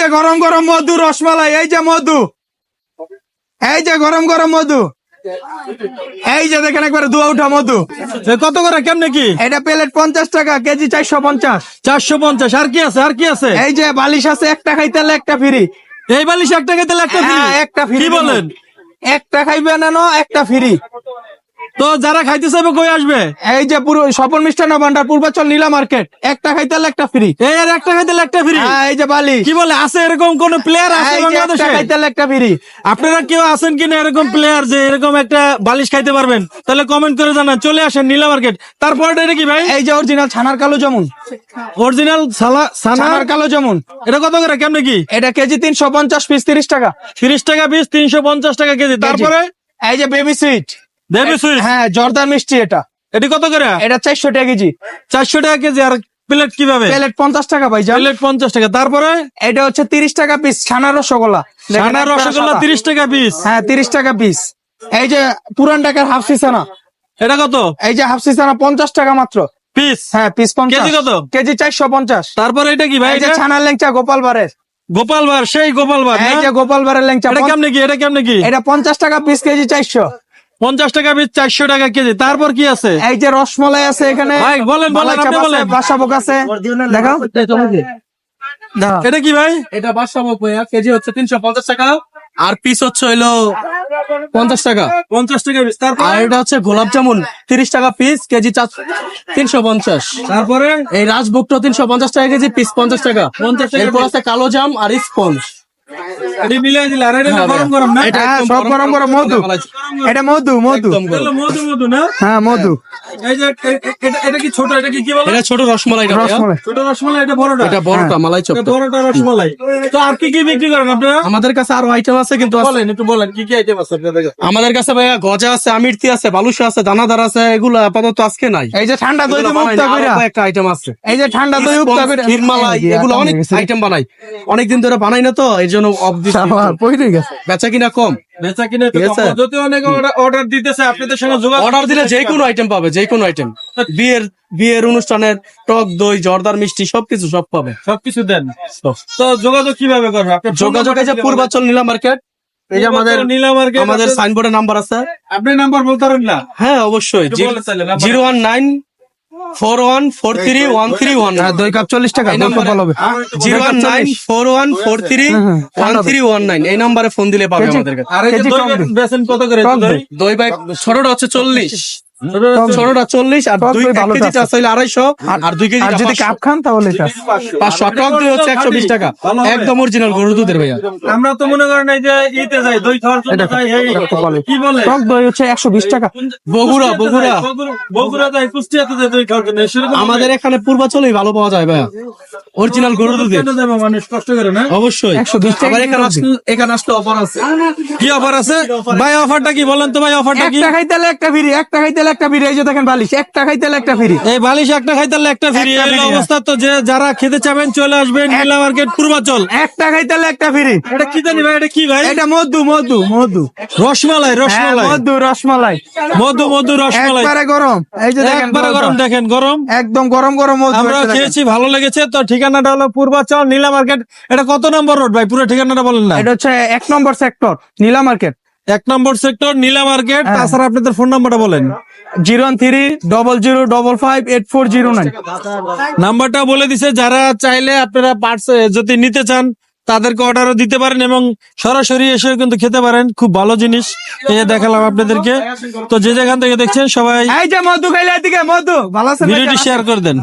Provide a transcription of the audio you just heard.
যে গরম গরম মধু রসমালাই এই যে মধু। এই যে গরম গরম মধু। এই যে দেখেন একবার দুয়া উঠা মধু। কত করে? কেমনে কি? এটা প্লেট পঞ্চাশ টাকা কেজি চারশো পঞ্চাশ। চারশো পঞ্চাশ। আর কি আছে? আর কি আছে? এই যে বালিশ আছে একটা খাইতে হলে একটা ফ্রি। এই বালিশ এক টাকা তাহলে একটা? হ্যাঁ, একটা ফ্রি বলেন? একটা খাইবে না নো, একটা ফ্রি। তো যারা খাইতে চাইবে কই আসবে? এই যে পুরো স্বপন মিষ্টান্ন ভান্ডার পূর্বাচল নীলা মার্কেট। একটা খাইতে হলে একটা ফ্রি এই আর এক টাকা দিলে একটা ফ্রি হ্যাঁ এই যে বালিশ কি বলে আছে এরকম কোন প্লেয়ার আছে একটা বাংলাদেশে? খাইতে হলে একটা ফ্রি আপনারা কেউ আছেন কিনা এরকম প্লেয়ার যে এরকম একটা বালিশ খাইতে পারবেন? তাহলে কমেন্ট করে জানান। চলে আসেন নীলা মার্কেট। তারপর এটা কি ভাই? এই যে অরিজিনাল ছানার কালো জামুন। অরিজিনাল ছানার কালো জামুন। এটা কত করে? কেমনে কি? এটা কেজি তিনশো পঞ্চাশ পিস তিরিশ টাকা। তিরিশ টাকা পিস তিনশো পঞ্চাশ টাকা কেজি। তারপরে? এই যে বেবি সুইট দেবী সুইট হ্যাঁ জর্দার মিষ্টি এটা। এটি কত করে? এটা চারশো টাকা কেজি। চারশো টাকা কেজি আর প্লেট কীভাবে? প্লেট পঞ্চাশ টাকা ভাই প্লেট পঞ্চাশ টাকা। তারপরে? এটা হচ্ছে তিরিশ টাকা পিস ছানা রসগোল্লা। একবারে রসগোল্লা তিরিশ টাকা পিস হ্যাঁ তিরিশ টাকা পিস এই যে পুরান টাকার হাফ সিসানা। এটা কত? এই যে হাফ সিসানা পঞ্চাশ টাকা মাত্র। পিস হ্যাঁ পিস পঞ্চাশ। কেজি কত? কেজি চারশো পঞ্চাশ। তারপরে এটা কি ভাই এই যে? ছানার লেংচা গোপাল বারের। গোপাল বার সেই গোপাল বার এই যে গোপাল বারের লেংচা এটা কেমনে কি এটা কেমনে কি? এটা পঞ্চাশ টাকা পিস কেজি চারশো। পঞ্চাশ টাকা পিস চারশো টাকা কেজি। তারপর কি আছে? এই যে রসমলাই আছে এখানে। ভাই, বলেন, বলেন, আপনি আছে, বলেন। বাসাভোগ আছে। দেখাও। এটা কি ভাই? এটা বাদশা ভাইয়া। কেজি হচ্ছে তিনশো পঞ্চাশ টাকা। আর পিস হচ্ছে হইল পঞ্চাশ টাকা। পঞ্চাশ টাকা পিস। তারপর? আর এটা হচ্ছে গোলাপ জামুন। তিরিশ টাকা পিস কেজি তিনশো পঞ্চাশ। তারপরে? এই রাজভোগটা তিনশো পঞ্চাশ টাকা কেজি পিস পঞ্চাশ টাকা। 50 টাকা এরপর আছে কালো জাম আর স্পঞ্জ এটি মিলিয়ে দিলে আর এটা হ্যাঁ, গরম গরম না? এটা হ্যাঁ, সব গরম গরম মধু এটা মধু মধু। একদম এটা হলো মধু মধু না? হ্যাঁ মধু। এই যে এ- এ- এটা এটা কি ছোট এটা কি কি বলে? এটা ছোট রসমালাইটা ভাইয়া। ছোট রসমালাই এটা বড়টা? এটা বড়টা মালাই চপ বড়টা রসমালাই। তো আর কি কি বিক্রি করেন আপনারা? আমাদের কাছে আরও আইটেম আছে কিন্তু বলেন একটু বলেন কি কি আইটেম আছে আপনাদের কাছে? আমাদের কাছে ভাইয়া গজা আছে আমিরতি আছে বালুশা আছে দানাদার আছে এগুলো আপাতত আজকে নাই। এই যে ঠান্ডা দই কইরা। কয়েকটা আইটেম আছে। এই যে ঠান্ডা দই কইরা। ক্ষীরমালাই এগুলো অনেক আইটেম বানাই। অনেকদিন ধরে বানাই না তো এই জন্য দিচ্ছি। গেছে। বেচা কিনা কম। বেচা কিনে তো ঠিক আছে। কম। যদি অনেকে অর্ডার দিতেছে আপনাদের সঙ্গে যোগাযোগ অর্ডার দিলে যে কোনো আইটেম পাবে যে কোনো আইটেম বিয়ের বিয়ের অনুষ্ঠানের টক দই জর্দার মিষ্টি সবকিছু সব পাবে। সবকিছু দেন। তো যোগাযোগ কীভাবে করবে? আপনার যোগাযোগ আছে পূর্বাচল নীলা মার্কেট। এই আমাদের নীলা মার্কেট আমাদের সাইনবোর্ডের নাম্বার আছে। আপনি নাম্বার বলতে পারেন না? হ্যাঁ অবশ্যই। Zero one nine four one four three one three one হ্যাঁ দই কাপ চল্লিশ টাকা হবে zero one nine four one four three one three one nine এই নাম্বারে ফোন দিলে পাবে আমাদের কাছে আর এই যে কেজি দই টক দই। বেচেন কত করে দই দই। দই ছোটটা হচ্ছে চল্লিশ। ছোটটা চল্লিশ আর দুই দই এক ভালোটা কেজিটা আছে। আছে আড়াইশো আর দুই কেজি যদি কাপ খান তাহলে পাঁচশো টক দই হচ্ছে একশো বিশ টাকা। একদম অরিজিনাল গরুর দুধের ভাইয়া। আমরা তো মনে করেন এই যে ইতে যাই দই খাওয়ার জন্য যাই কি বলে? টক দই হচ্ছে একশো বিশ টাকা। বগুড়া বগুড়া। বগুড়া- বগুড়া যাই কুষ্টিয়াতে যাই দই খাওয়ার জন্য। আমাদের এখানে পূর্বাচলেই ভালো পাওয়া যায় ভাইয়া। অরিজিনাল গরুর দুধের। মানুষ? কষ্ট করে না? অবশ্যই। 120 টাকা আবার এখানে আসলে অফার আছে। কি অফার আছে? ভাই অফারটা কি বলেন তো ভাই? অফারটা কি একটা খাইতে একটা ফ্রি একটা খাইতে একটা ফ্রি এই যে দেখেন বালিশ একটা খাইতে একটা ফ্রি। এই বালিশ একটা খাইতেলে একটা ফ্রি এই অবস্থা তো যে যারা খেতে চাবেন চলে আসবেন নীলা মার্কেট পূর্বাচল। একটা খাইতেলে একটা ফ্রি। এটা কি জানি ভাই এটা কি ভাই? এটা মধু মধু মধু। রসমালাই হ্যাঁ, রসমালাই। মধু রসমালাই। মধু মধু রসমালাই। একবারে গরম। এই যে দেখেন একবারে গরম দেখেন গরম। একদম গরম গরম মধু আমরা। খেয়েছি ভালো লেগেছে। তো ঠিকানাটা হলো পূর্বাচল নীলা মার্কেট। এটা কত নম্বর রোড ভাই? পুরো ঠিকানাটা বলেন না। এটা হচ্ছে এক নম্বর সেক্টর নীলা মার্কেট। এক নম্বর সেক্টর নীলা মার্কেট হ্যাঁ। তাছাড়া আপনাদের ফোন নাম্বারটা বলেন। Zero one three double zero double five eight four zero nine. নাম্বারটা বলে দিছে যারা চাইলে আপনারা পার্টস যদি নিতে চান তাদেরকে অর্ডারও দিতে পারেন এবং সরাসরি এসে কিন্তু খেতে পারেন। খুব ভালো জিনিস। এই যে দেখালাম আপনাদেরকে। তো যে যেখান থেকে দেখছেন সবাই এই যে মধু খাইলে এদিকে মধু। ভালো আছে ভিডিওটি শেয়ার করে দেন।